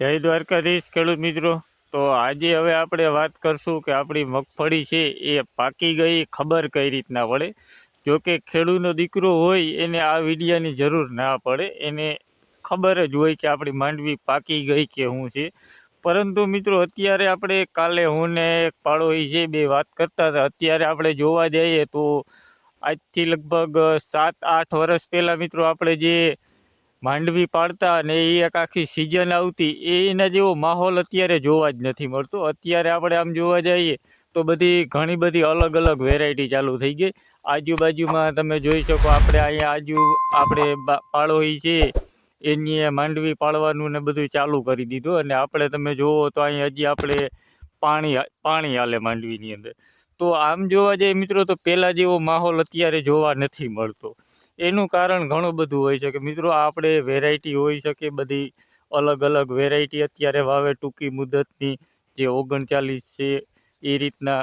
જય દ્વારકાધીશ, ખેડૂત મિત્રો. તો આજે હવે આપણે વાત કરશું કે આપણી મગફળી છે એ પાકી ગઈ ખબર કઈ રીતના પડે જો કે ખેડૂતનો દીકરો હોય એને આ વિડિયાની જરૂર ના પડે. એને ખબર જ હોય કે આપણી માંડવી પાકી ગઈ કે શું છે. પરંતુ મિત્રો, અત્યારે આપણે કાલે હું ને એક પાડોશી છે બે વાત કરતા હતા. અત્યારે આપણે જોવા જઈએ તો આજથી લગભગ સાત, આઠ વર્ષ પહેલાં મિત્રો, આપણે જે માંડવી પાડતા અને એ એક આખી સિઝન આવતી, એના જેવો માહોલ અત્યારે જોવા જ નથી મળતો. અત્યારે આપણે આમ જોવા જઈએ તો બધી ઘણી બધી અલગ અલગ વેરાયટી ચાલુ થઈ ગઈ. આજુબાજુમાં તમે જોઈ શકો આપણે અહીંયા આજુ, આપણે પાળોઈ છે, એની માંડવી પાળવાનું ને બધું ચાલુ કરી દીધું. અને આપણે તમે જોવો તો અહીં હજી આપણે પાણી પાણી હાલે માંડવીની અંદર. તો આમ જોવા જઈએ મિત્રો તો પહેલાં જેવો માહોલ અત્યારે જોવા નથી મળતો. એનું કારણ ઘણું બધું હોય છે કે મિત્રો આપણે વેરાયટી હોઈ શકે બધી અલગ અલગ વેરાયટી અત્યારે વાવે ટૂંકી મુદતની જે ઓગણચાલીસ છે એ રીતના.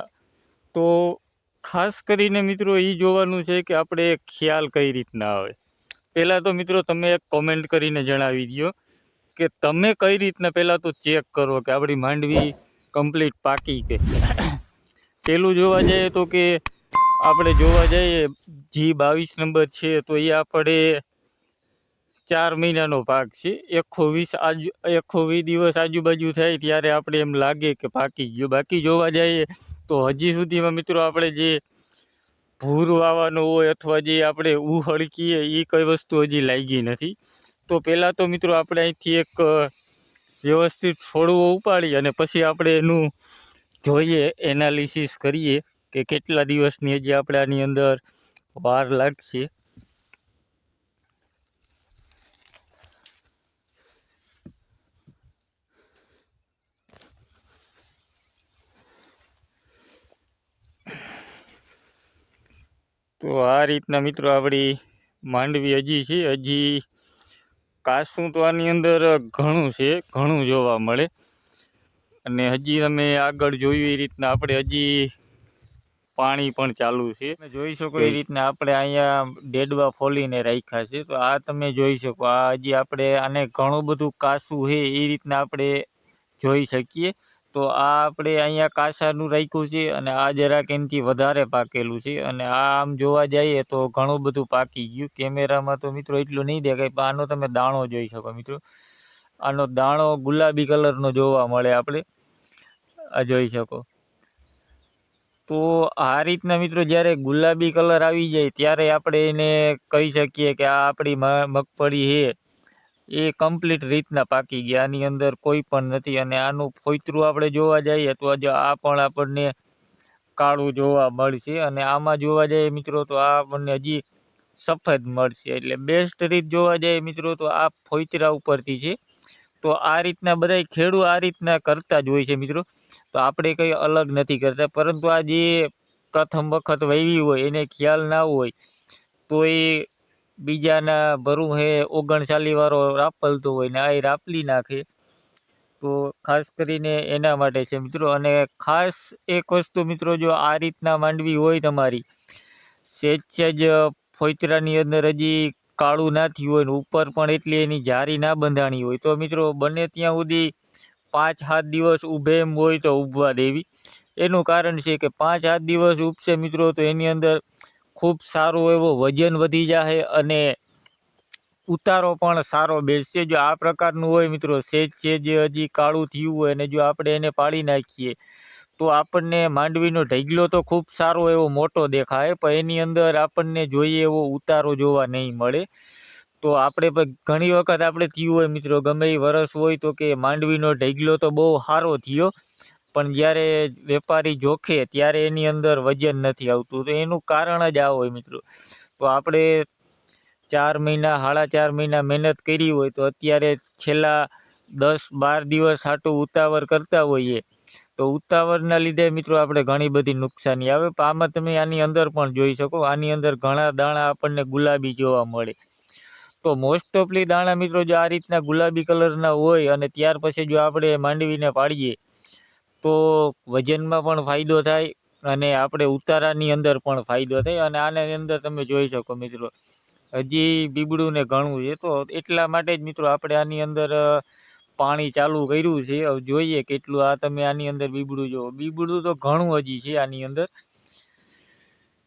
તો ખાસ કરીને મિત્રો એ જોવાનું છે કે આપણે ખ્યાલ કઈ રીતના આવે. પહેલાં તો મિત્રો તમે એક કોમેન્ટ કરીને જણાવી દો કે તમે કઈ રીતના પહેલાં તો ચેક કરો કે આપણી માંડવી કમ્પ્લીટ પાકી કે. પેલું જોવા જઈએ તો કે આપણે જોવા જઈએ, જી બાવીસ નંબર છે, તો એ આપણે ચાર મહિનાનો પાક છે. એકસો વીસ આજુ એકસો વીસ દિવસ આજુબાજુ થાય ત્યારે આપણે એમ લાગે કે પાકી ગયો. બાકી જોવા જઈએ, તો હજી સુધીમાં મિત્રો આપણે જે ભૂર વાવવાનો હોય અથવા જે આપણે ઉહળકીએ, એ કઈ વસ્તુ હજી લાગી નથી. તો પહેલાં તો મિત્રો આપણે અહીંથી એક વ્યવસ્થિત છોડવો ઉપાડી અને પછી આપણે એનું જોઈએ, એનાલિસિસ કરીએ. કે કેટલા દિવસની હજી આપણે આની અંદર વાર લાગશે? તો આ રીતના મિત્રો આપણી માંડવી હજી છે. હજી કાસું તો આની અંદર ઘણું છે, ઘણું જોવા મળે. અને હજી તમે આગળ જોયું એ રીતના આપણે હજી પાણી પણ ચાલુ છે. જોઈ શકો એ રીતના આપણે અહીંયા ડેડવા ફોલીને રાખ્યા છે. તો આ તમે જોઈ શકો આ હજી આપણે આને ઘણું બધું કાસું છે એ રીતના આપણે જોઈ શકીએ. તો આ આપણે અહીંયા કાસાનું રાખ્યું છે અને આ જરાક એનાથી વધારે પાકેલું છે. અને આ આમ જોવા જઈએ તો ઘણું બધું પાકી ગયું. કેમેરામાં તો મિત્રો એટલું નહીં દેખાય પણ આનો તમે દાણો જોઈ શકો મિત્રો. આનો દાણો ગુલાબી કલરનો જોવા મળે આપણે. આ જોઈ શકો. તો આ રીતના મિત્રો જ્યારે ગુલાબી કલર આવી જાય ત્યારે આપણે એને કહી શકીએ કે આ આપણી મગફળી છે એ કમ્પ્લીટ રીતના પાકી ગયા. આની અંદર કોઈ પણ નથી અને આનું ફોઈતરું આપણે જોવા જઈએ તો આજે આ પણ આપણને કાળું જોવા મળશે અને આમાં જોવા જઈએ મિત્રો તો આ આપણને હજી સફેદ મળશે. એટલે બેસ્ટ રીત જોવા જઈએ મિત્રો તો આ ફોઈતરા ઉપરથી છે. તો આ રીતના બધાય ખેડૂત આ રીતના કરતા જ હોય છે મિત્રો. તો આપણે કંઈ અલગ નથી કરતા. પરંતુ આ જે પ્રથમ વખત વહેવી હોય, એને ખ્યાલ ના હોય, તો એ બીજાના ભરું હે ઓગણચાલીસ વાળો રાપલતો હોય ને આ એ રાપલી નાખે. તો ખાસ કરીને એના માટે છે મિત્રો. અને ખાસ એક વસ્તુ મિત્રો, જો આ રીતના માંડવી હોય તમારી સેજ સેજ ફોતરાની અંદર હજી કાળું ના થયું હોય ને, ઉપર પણ એટલી એની જારી ના બંધાણી હોય. તો મિત્રો, બને ત્યાં સુધી પાંચ સાત દિવસ ઊભે એમ હોય તો ઊભવા દેવી. એનું કારણ છે કે પાંચ સાત દિવસ ઉપસે મિત્રો તો એની અંદર ખૂબ સારો એવો વજન વધી જાય અને ઉતારો પણ સારો બેસશે. જો આ પ્રકારનું હોય મિત્રો, સેજ સેજ હજી કાળું થયું હોય અને જો આપણે એને પાડી નાખીએ, તો આપણને માંડવીનો ઢગલો તો ખૂબ સારો એવો મોટો દેખાય, પણ એની અંદર આપણને જોઈએ એવો ઉતારો જોવા નહીં મળે. તો આપણે પણ ઘણી વખત આપણે થયું હોય મિત્રો, ગમે એ વરસ હોય તો કે માંડવીનો ઢગલો તો બહુ સારો થયો. પણ જ્યારે વેપારી જોખે ત્યારે એની અંદર વજન નથી આવતું. તો એનું કારણ જ આ હોય મિત્રો. તો આપણે ચાર મહિના, સાડા ચાર મહિના મહેનત કરી હોય તો અત્યારે છેલ્લા દસ, બાર દિવસ હાટું ઉતાવળ કરતા હોઈએ. તો ઉતાવળના લીધે મિત્રો આપણે ઘણી બધી નુકસાની. આવે આમાં તમે આની અંદર પણ જોઈ શકો, આની અંદર ઘણા દાણા આપણને ગુલાબી જોવા મળે. તો મોસ્ટ ઓફલી દાણા મિત્રો જો આ રીતના ગુલાબી કલરના હોય અને ત્યાર પછી જો આપણે માંડવીને પાડીએ, તો વજનમાં પણ ફાયદો થાય અને આપણે ઉતારાની અંદર પણ ફાયદો થાય અને આની અંદર તમે જોઈ શકો મિત્રો, હજી બીબડું ને ઘણું છે. તો એટલા માટે જ મિત્રો આપણે આની અંદર પાણી ચાલુ કર્યું છે. જોઈએ કેટલું આ તમે આની અંદર બીબડું જો બીબડું તો ઘણું હજી છે આની અંદર.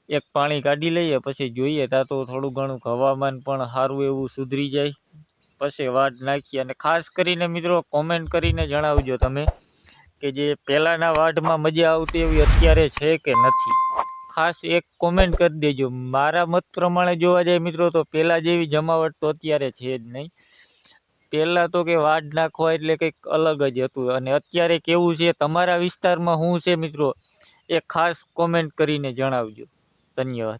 એક પાણી કાઢી લઈએ, પછી જોઈએ. ત્યાં તો થોડું ઘણું હવામાન પણ સારું એવું સુધરી જાય. પછી વાટ નાખીએ અને ખાસ કરીને મિત્રો કોમેન્ટ કરીને જણાવજો તમે કે જે પહેલાંના વાઢમાં મજા આવતી એવી અત્યારે છે કે નથી? ખાસ એક કોમેન્ટ કરી દેજો. મારા મત પ્રમાણે જોવા જાય મિત્રો તો પહેલાં જેવી જમાવટ તો અત્યારે છે જ નહીં. પહેલાં તો કે વાઢ નાખવા એટલે કંઈક અલગ જ હતું. અને અત્યારે કેવું છે? તમારા વિસ્તારમાં શું છે મિત્રો? એ ખાસ કોમેન્ટ કરીને જણાવજો. nyo